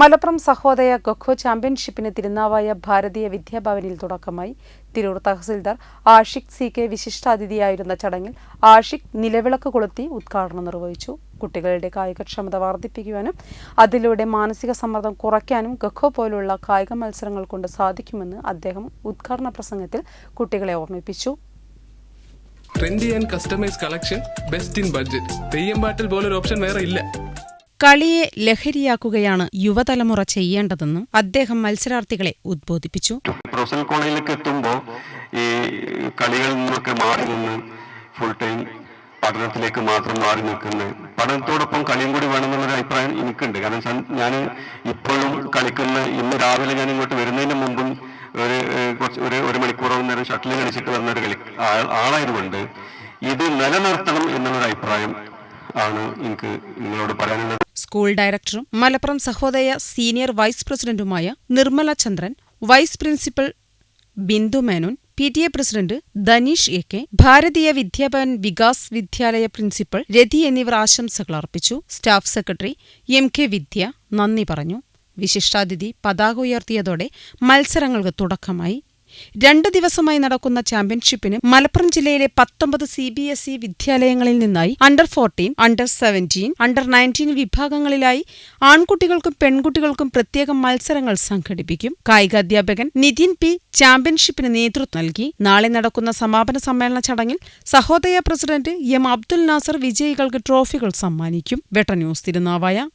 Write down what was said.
Malappuram Sahodaya kho kho ചാമ്പ്യൻഷിപ്പിന് Thirunavaya Bharatiya വിദ്യാഭവനിൽ തുടക്കമായി. Tirur tahsildar Ashiq C K വിശിഷ്ടാതിഥിയായിരുന്ന ചടങ്ങിൽ ആഷിഖ് നിലവിളക്ക് കൊളുത്തി ഉദ്ഘാടനം നിർവഹിച്ചു. കുട്ടികളുടെ കായികക്ഷമത വർദ്ധിപ്പിക്കുവാനും അതിലൂടെ മാനസിക സമ്മർദ്ദം കുറയ്ക്കാനും ഖോഖോ പോലുള്ള കായിക മത്സരങ്ങൾ കൊണ്ട് സാധിക്കുമെന്ന് അദ്ദേഹം ഉദ്ഘാടന പ്രസംഗത്തിൽ കുട്ടികളെ ഓർമ്മിപ്പിച്ചു. Trendy and customize collection best in budget Theyyam പാട്ടിൽ പോലൊരു ഓപ്ഷൻ വേറെ ഇല്ല. കളിയെ ലഹരിയാക്കുകയാണ് യുവതലമുറ ചെയ്യേണ്ടതെന്നും അദ്ദേഹം മത്സരാർത്ഥികളെ ഉദ്ബോധിപ്പിച്ചു. പ്രൊഫഷണൽ കോളേജിലേക്ക് എത്തുമ്പോൾ ഈ കളികളിൽ നിന്നൊക്കെ മാറി നിന്ന് ഫുൾ ടൈം പഠനത്തിലേക്ക് മാത്രം മാറി നിൽക്കുന്നത് പഠനത്തോടൊപ്പം കളിയും കൂടി വേണമെന്നുള്ളൊരു അഭിപ്രായം എനിക്കുണ്ട്. കാരണം ഞാൻ ഇപ്പോഴും കളിക്കുന്ന ഇന്ന് രാവിലെ ഞാൻ ഇങ്ങോട്ട് വരുന്നതിന് മുമ്പും ഒരു കുറച്ച് ഒരു ഒരു മണിക്കൂറോളം നേരം ഷട്ടിൽ കളിച്ചിട്ട് വന്ന ഒരു കളി ആളായതുകൊണ്ട് ഇത് നിലനിർത്തണം എന്നുള്ളൊരു അഭിപ്രായം ആണ് എനിക്ക് നിങ്ങളോട് പറയാനുള്ളത്. സ്കൂൾ ഡയറക്ടറും മലപ്പുറം സഹോദയ സീനിയർ വൈസ് പ്രസിഡന്റുമായ Nirmala Chandran vice principal Bindu Menon P T A president Dhaneesh A K Bharatiya Vidyabhavan Vikas Vidyalaya principal Rathi എന്നിവർ ആശംസകൾ അർപ്പിച്ചു. Staff secretary M K Vidya നന്ദി പറഞ്ഞു. വിശിഷ്ടാതിഥി പതാക ഉയർത്തിയതോടെ മത്സരങ്ങൾക്ക് തുടക്കമായി. രണ്ട് ദിവസമായി നടക്കുന്ന ചാമ്പ്യൻഷിപ്പിന് മലപ്പുറം ജില്ലയിലെ പത്തൊമ്പത് സി ബി എസ് ഇ വിദ്യാലയങ്ങളിൽ നിന്നായി under fourteen under seventeen under nineteen വിഭാഗങ്ങളിലായി ആൺകുട്ടികൾക്കും പെൺകുട്ടികൾക്കും പ്രത്യേകം മത്സരങ്ങൾ സംഘടിപ്പിക്കും. കായികാധ്യാപകൻ നിതിൻ പി ചാമ്പ്യൻഷിപ്പിന് നേതൃത്വം നൽകി. നാളെ നടക്കുന്ന സമാപന സമ്മേളന ചടങ്ങിൽ സഹോദയ പ്രസിഡന്റ് എം അബ്ദുൽ നാസർ വിജയികൾക്ക് ട്രോഫികൾ സമ്മാനിക്കും. വെട്ട ന്യൂസ് തിരുനാവായ